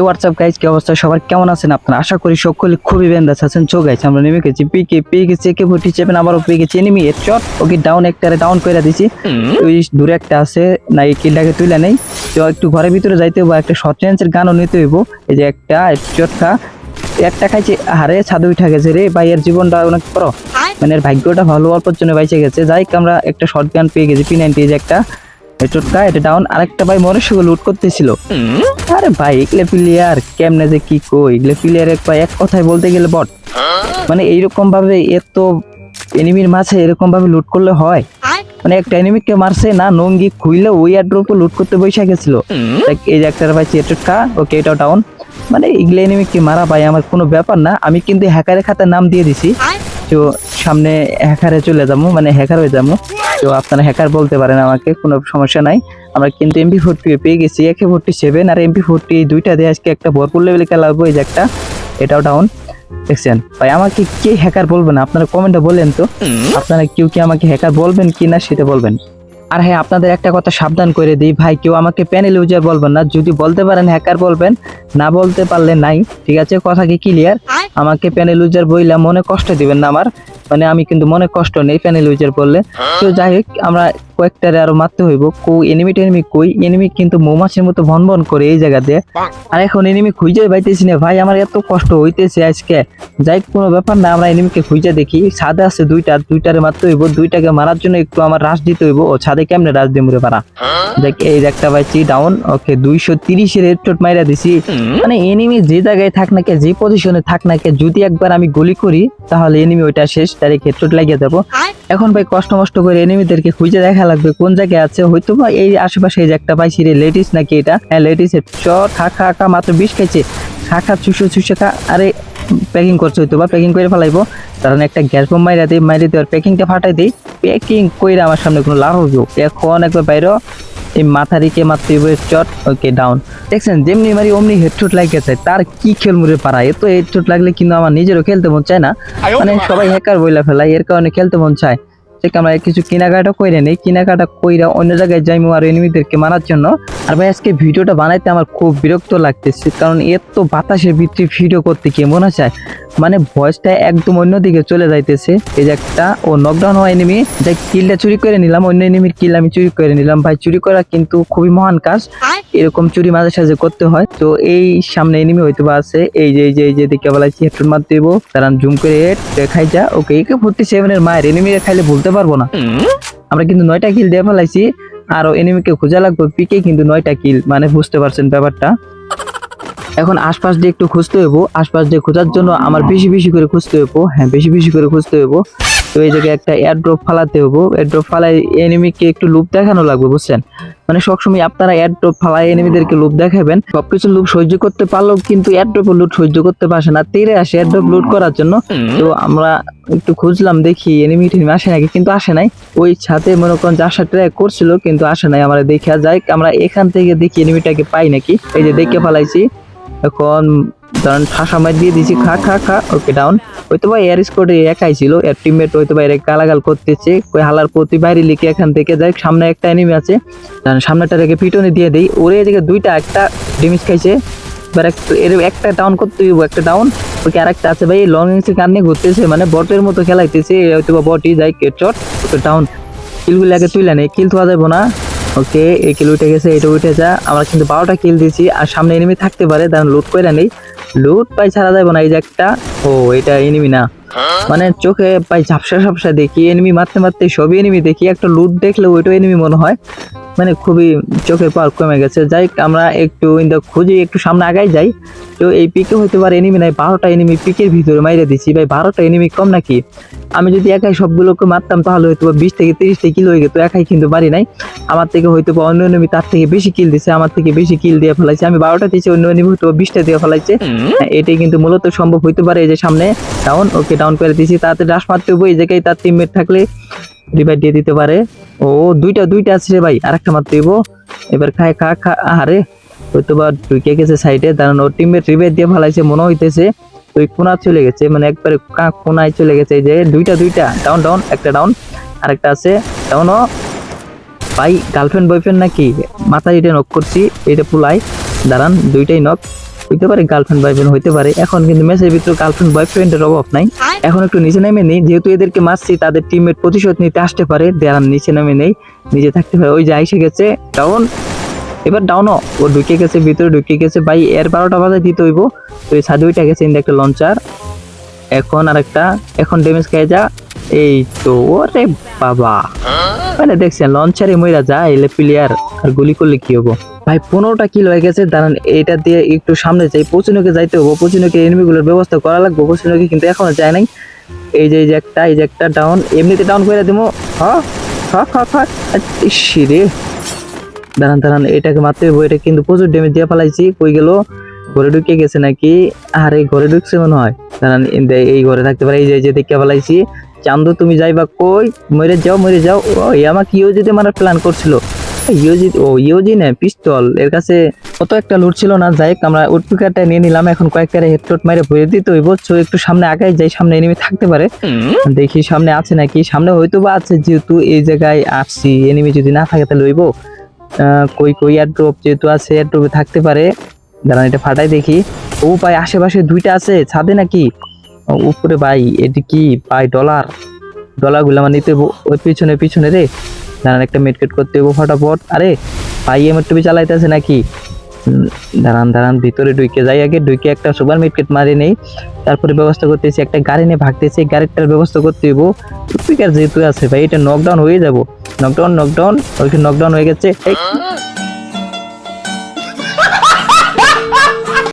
WhatsApp guys কি অবস্থা? সবার কেমন আছেন আপনারা? আশা করি সকলে খুবই বেন্দাস আছেন চো গাইজ আমরা নেমে গেছি পিকে পেয়ে গেছি একে ফোর্টি সেভেন আবারও পেয়ে গেছি এনিমি এর চট ওকে ডাউন একটারে ডাউন করে দিছি। ওই দূরে একটা আছে না এই কিলটাকে তুলে নেই। তো একটু ঘরের ভিতরে যাইতে হইব একটা শর্ট রেঞ্জের গানও নিতে হইব। এই যে একটা চটকা একটা খাইছে হারে ছাদে উঠা গেছে রে ভাই এর জীবনটা অনেক বড়। মানে এর ভাগ্যটা ভালো অল্পর জন্য বাইচে গেছে। যাই আমরা একটা শর্ট গান পেয়ে গেছি পি নাইনটি যে একটা। চটকা এটা ডাউন আরেকটা ভাই সঙ্গে লুট করতেছিল। আরে ভাই, এগুলো প্লেয়ার কেমনে যে কি কই? এগুলো প্লেয়ার এক এক কথায় বলতে গেলে বট। মানে এইরকম ভাবে এত এনিমির মাঝে এরকম ভাবে লুট করলে হয়। মানে একটা এনিমিকে মারছে না, নঙ্গি খুইলে ওই অ্যাড্রপে লুট করতে বসে গেছিল। এই যে একটা ভাই চেটকা ওকে এটাও ডাউন মানে এগুলো এনিমিকে মারা ভাই, আমার কোনো ব্যাপার না। আমি কিন্তু হ্যাকারের খাতার নাম দিয়ে দিছি। তো সামনে হ্যাকারে চলে যাব মানে হ্যাকার হয়ে যাব। তো আপনারা হ্যাকার বলতে পারেন আমাকে, কোনো সমস্যা নাই। আমরা কিন্তু এমপি ফোরটি পেয়ে গেছি, একে ফোরটি সেভেন আর এমপি ফোরটি দুইটা দিয়ে আজকে একটা ভরপুর লেভেলে খেলাবো এই যে একটা, এটাও ডাউন দেখছেন? ভাই, আমাকে কে হ্যাকার বলবেন আপনারা কমেন্টে বলেন তো। আপনারা কেউ কি আমাকে হ্যাকার বলবেন কি না সেটা বলবেন। আর হ্যাঁ আপনাদের একটা কথা সাবধান করে দিই, ভাই, কেউ আমাকে প্যানেল ইউজার বলবেন না। যদি বলতে পারেন হ্যাকার বলবেন, না বলতে পারলে নাই। ঠিক আছে? কথা কি ক্লিয়ার আমাকে প্যানেল ইউজার বইলে মনে কষ্ট দিবেন না আমার। মানে আমি কিন্তু মনে কষ্ট নেই প্যানেল ইউজার বললে তো যাই হোক, আমরা কয়েকটারে আরও মারতে হইব। কো এনিমি টেনিমি কই? এনিমি কিন্তু মৌমাছির মতো ভন ভন করে এই জায়গাতে। আর এখন এনিমি খুঁজে পাইতেছি না। ভাই আমার এত কষ্ট হইতেছে আজকে। যাই কোনো ব্যাপার না আমরা এনিমিকে খুঁজে দেখি। ছাদে আছে দুইটা দুইটারে মারতে হইব। দুইটাকে মারার জন্য একটু আমার রাশ দিতে হইব। ও ছাদে কেমনে রাশ দিয়ে মুড়ে পারা দেখ এই একটা পাইছি ডাউন ওকে দুইশো তিরিশের হেডশট মাইরা দিছি। মানে এনিমি যে জায়গায় থাক না কে যে পজিশনে থাক না কে যদি একবার আমি গুলি করি তাহলে এনিমি ওইটা শেষ ডাইরেক্ট হেডশট লাগিয়ে যাব এখন ভাই কষ্ট মষ্ট করে এনিমিদেরকে খুঁজে দেখা লাগবে কোন জায়গায় আছে? হয়তো বা এই আশেপাশে এই যে একটা পাইছি রে লেডিস নাকি এটা? হ্যাঁ লেডিস চট খা খা খা মাত্র বিষ খাইছে। খা খা চুষো চুষে খা আরে প্যাকিং করছে হয়তো বা প্যাকিং করে ফেলাইবো। কারণ একটা গ্যাস বোম মাইরা দিই মাইরে দেওয়ার প্যাকিংটা ফাটাই দিই প্যাকিং কইরা আমার সামনে কোনো লাভ হবে এখন একবার বাইরে এই মাথারিকে মাত্র চট ওকে ডাউন দেখছেন যেমনি মারি অমনি হেডশট লাগিয়েছে তার কি খেল মুড়ে পারা এ তো হেডশট লাগলে কিন্তু আমার নিজেরও খেলতে মন চায় না। মানে সবাই হ্যাকার বইলা ফেলাই এর কারণে খেলতে মন চায়। ঠিক আমরা কিছু কেনাকাটা কইরে নেই। কেনাকাটা কইরা অন্য জায়গায় যাইমু আর এনিমিদেরকে মারার জন্য। আর ভাই আজকে ভিডিওটা বানাইতে আমার খুব বিরক্ত লাগতেছে কারণ এত বাতাসের ভিতরে ভিডিও করতে কি মনে চায় মানে ভয়েসটা একদম অন্যদিকে চলে যাইতেছে। এই যে একটা ও নকডাউন হওয়া এনিমি যে কিলটা চুরি করে নিলাম অন্য এনিমির কিল আমি চুরি করে নিলাম। ভাই চুরি করা কিন্তু খুবই মহান কাজ। এরকম চুরি মাঝে সাঝে করতে হয়। তো এই সামনে এনিমি হয়তো বা আছে। এই যে এই যে এই যে দেখে বলাইছি হেডফোন মার দেবো তারা জুম করে দেখাই যা। ওকে একে ফোর্টি সেভেনের মায়ের এনিমি খাইলে ভুলতে পারব না। আমরা কিন্তু নয়টা কিল দিয়ে ফেলাইছি, আর এনিমিকে খোঁজা লাগবে, পিকে কিন্তু নয়টা কিল মানে বুঝতে পারছেন ব্যাপারটা। এখন আশপাশ দিয়ে একটু খুঁজতে হইব, আশপাশ দিয়ে খোঁজার জন্য আমার বেশি বেশি করে খুঁজতে হইব হ্যাঁ বেশি বেশি করে খুঁজতে হইব। তো এই জায়গায় একটা এয়ারড্রপ ফালাতে হব এয়ারড্রপ ফালাই এনিমিকে একটু লুপ দেখানো লাগবে, বুঝছেন? মানে সবসময় আপনারা এয়ারড্রপ ফালাই এনিমিদেরকে লুপ দেখাবেন। সবকিছু লুপ সহ্য করতে পারলেও কিন্তু এয়ারড্রপ লুট সহ্য করতে পারছে না। তেরে আসে এয়ারড্রপ লুট করার জন্য। তো আমরা একটু খুঁজলাম দেখি এনিমি টেনিমি আসে নাকি কিন্তু আসে নাই। ওই ছাদে মনে করেন আসার ট্রাই করছিল কিন্তু আসে নাই। আমরা দেখা যাই আমরা এখান থেকে দেখি এনিমিটাকে পাই নাকি। এই যে দেখে ফেলাইছি। এখন ধরেন ঠাসা মার দিয়ে দিছি, খা খা খা ওকে ডাউন হয়তো বা এয়ার স্কোয়াডে একাই ছিল এর টিমমেট হয়তো বা এর গালাগাল করতেছে, কই হালার প্রতি বাইরে লিখে এখান থেকে যাই, সামনে একটা এনিমি আছে ধরেন সামনেটা রেখে পিটনে দিয়ে দেই। ওরে এদিকে দুইটা, একটা ডিমিস খাইছে, এবার একটু এর একটা ডাউন করতে হইব, একটা ডাউন ওকে আরেকটা আছে ভাই লং রেঞ্জের কারণে ঘুরতেছে মানে বটের মতো খেলাইতেছে হয়তো বা বটই যাই চট ওকে ডাউন কিলগুলো আগে তুইলা নেই কিল তোয়া যাব না। ওকে, এই কিল উঠে গেছে এটা উঠে যা। আমরা কিন্তু বারোটা কিল দিয়েছি, আর সামনে এনিমি থাকতে পারে, দাঁড়ান লুট করে নেই। লুট পাই ছাড়া যাব না, এই যে একটা। ও, এটা এনিমি না। মানে চোখে পাই ঝাপসা ঝাপসা দেখি এনিমি মারতে মারতে সবই এনিমি দেখি, একটা লুট দেখলে ওইটাও এনিমি মনে হয়। মানে খুবই চোখের পাওয়ার কমে গেছে। যাই আমরা একটু ইন্দা খুঁজি একটু সামনে আগাই যাই। তো এই পিকে হইতে পারে এনিমি নাই বারোটা এনিমি পিকের ভিতরে মাইরে দিছি। ভাই বারোটা এনিমি কম নাকি? আমি যদি একাই সবগুলোকে মারতাম তাহলে হয়তো বা বিশ থেকে তিরিশটা কিল হয়ে যেত একাই কিন্তু পারি নাই। আমার থেকে হয়তো বা অন্য এনিমি তার থেকে বেশি কিল দিছে আমার থেকে বেশি কিল দিয়ে ফেলাইছে। আমি বারোটা দিয়েছি অন্য এনিমি হয়তো বা বিশটা দিয়ে ফেলাইছে। এটাই কিন্তু মূলত সম্ভব হইতে পারে এই যে সামনে। ডাউন ওকে ডাউন করে দিছি। তাতে রাশ মারতে হব, এই জায়গায় তার টিমমেট থাকলে রিভাইভ দিয়ে দিতে পারে। ও, দুইটা দুইটা আছে রে ভাই, আরেকটা মারতে হইব। এবার খায় খা খা আরে হয়তো বা ঢুকে গেছে সাইডে দাঁড়ান, ওর টিমমেট রিভাইভ দিয়ে ফেলাইছে, মনে হইতেছে ওই কোনা চলে গেছে মানে একবারে কা, কোনায় চলে গেছে, এই যে দুইটা দুইটা ডাউন ডাউন একটা ডাউন আরেকটা আছে ডাউন ও। ভাই গার্লফ্রেন্ড বয়ফ্রেন্ড নাকি? মাথা এটা নক করছি, এটা পুলাই দাঁড়ান, দুইটাই নক হইতে পারে গার্লফ্রেন্ড বয়ফ্রেন্ড হইতে পারে। এখন কিন্তু ম্যাচের ভিতরে গার্লফ্রেন্ড বয়ফ্রেন্ডের অভাব নাই। এখন একটু নিচে নেমে নেই যেহেতু এদেরকে মারছি তাদের টিমমেট প্রতিশোধ নিতে আসতে পারে। দেয়ার নিচে নেমে নেই নিজে থাকতে পারে। ওই যে আইসে গেছে ডাউন এবার ডাউন ও। ঢুকে গেছে ভিতরে ঢুকে গেছে। ভাই এর বারোটা বাজে দিতে হইব। তো এই সাদে ওইটা গেছে ইন্দা একটা লঞ্চার এখন আরেকটা এখন ড্যামেজ খেয়ে যা। এই তো ওরে বাবা। মানে দেখছেন, লঞ্চারে মইরা যা এলে প্লেয়ার আর গুলি করলে কি হব? ভাই, পনেরোটা কিল হয়ে গেছে, দাঁড়ান এটা দিয়ে একটু সামনে যাই পচিনোকে যাইতে হব পচিনোকে এনিমিগুলোর ব্যবস্থা করা লাগবে পচিনোকে কিন্তু এখনও যায় নাই। এই যে এই যে একটা, এই যে একটা ডাউন এমনিতে ডাউন করে দেবো হ হ হ হ ইসিরে দাঁড়ান দাঁড়ান, এটাকে মারতে হইব এটা কিন্তু প্রচুর ড্যামেজ দিয়ে ফেলাইছি, কই গেল? ঘরে ঢুকে গেছে নাকি? আরে, ঘরে ঢুকছে মনে হয়। দাঁড়ান, এই এই ঘরে থাকতে পারে, এই এই যে, দেখে ফেলাইছি। চান্দু তুমি যাইবা কই? মরে যাও মরে যাও। ও ইউজিতে মারার প্ল্যান করছিল? ইউজি ও ইউজি না পিস্তল। এর কাছে কত একটা লুট ছিল না। যাই আমরা উটপিকারটা নিয়ে নিলাম। এখন কয়েকটা হেডশট মারে ভরে দিতে হইব। সো একটু সামনে আগাই যাই সামনে এনিমি থাকতে পারে। দেখি সামনে আছে নাকি। সামনে হয়তো বা আছে যেহেতু এই জায়গায় আসছি। এনিমি যদি না থাকে তাহলে হইব। আহ, কই কই এয়ারড্রপ যেহেতু আছে এয়ারড্রপে থাকতে পারে। দাঁড়ান এটা ফাটাই দেখি। ও ভাই আশেপাশে দুইটা আছে। ছাদে নাকি? উপরে ভাই এটি কি? ভাই ডলার ডলারগুলো আমার নিতে ওই পিছনে পিছনে রে। দাঁড়ান, একটা মেটকেট করতে হইব ফটাফট। আরে, ভাই এমএর টুপি চালাইতেছে নাকি? দাঁড়ান দাঁড়ান, ভিতরে ঢুকে যাই আগে। ঢুকে একটা সুপার মেটকেট মারি নেই। তারপরে ব্যবস্থা করতেছি, একটা গাড়ি নিয়ে ভাগতেছি। গাড়িটার ব্যবস্থা করতে হইব। স্পিকার যেহেতু আছে ভাই, এটা নকডাউন হয়ে যাব। নকডাউন নকডাউন ওইখানে নকডাউন হয়ে গেছে।